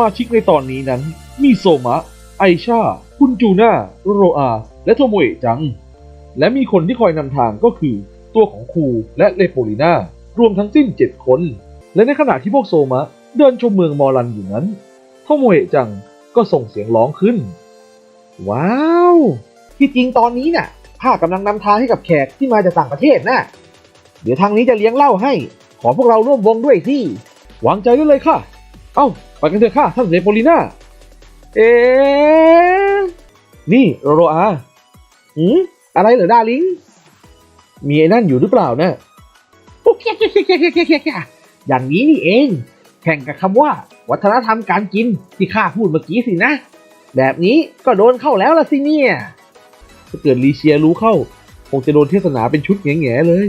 มาชิกในตอนนี้นั้น มีโซมะ ไอชา คุณจูน่าโรอา และโทโมเอะจัง และมีคนที่คอยนำทางก็คือตัวของครูและเลโปลิน่ารวมทั้งสิ้น 7 คน และในขณะที่พวกโซมะ เดินชมเมืองมอรันอยู่นั้นโทโมเอะจังก็ส่งเสียงร้องขึ้น ว้าว ที่จริงตอนนี้น่ะข้ากำลังนำทางให้กับแขกที่มาจากต่างประเทศนะเดี๋ยวทางนี้จะเลี้ยงเหล้าให้ ขอพวกเราร่วมวงด้วยสิวางใจได้เลยค่ะ เอ้าไปกันเถอะค่ะท่านเลโปลิน่าเอ๊นี่โรโรอาหืมอะไรเหรอดาลิง มีไอ้นั่นอยู่หรือเปล่านะโอ้แค่แค่แค่แค่แค่แค่แค่อย่างนี้นี่เอง แข่งกับคำว่า วัฒนธรรมการกินที่ข้าพูดเมื่อกี้สินะ แบบนี้ก็โดนเข้าแล้วล่ะสิเนี่ย ถ้าเกิดลีเชียรู้เข้า คงจะโดนเทศนาเป็นชุดแง่ๆเลย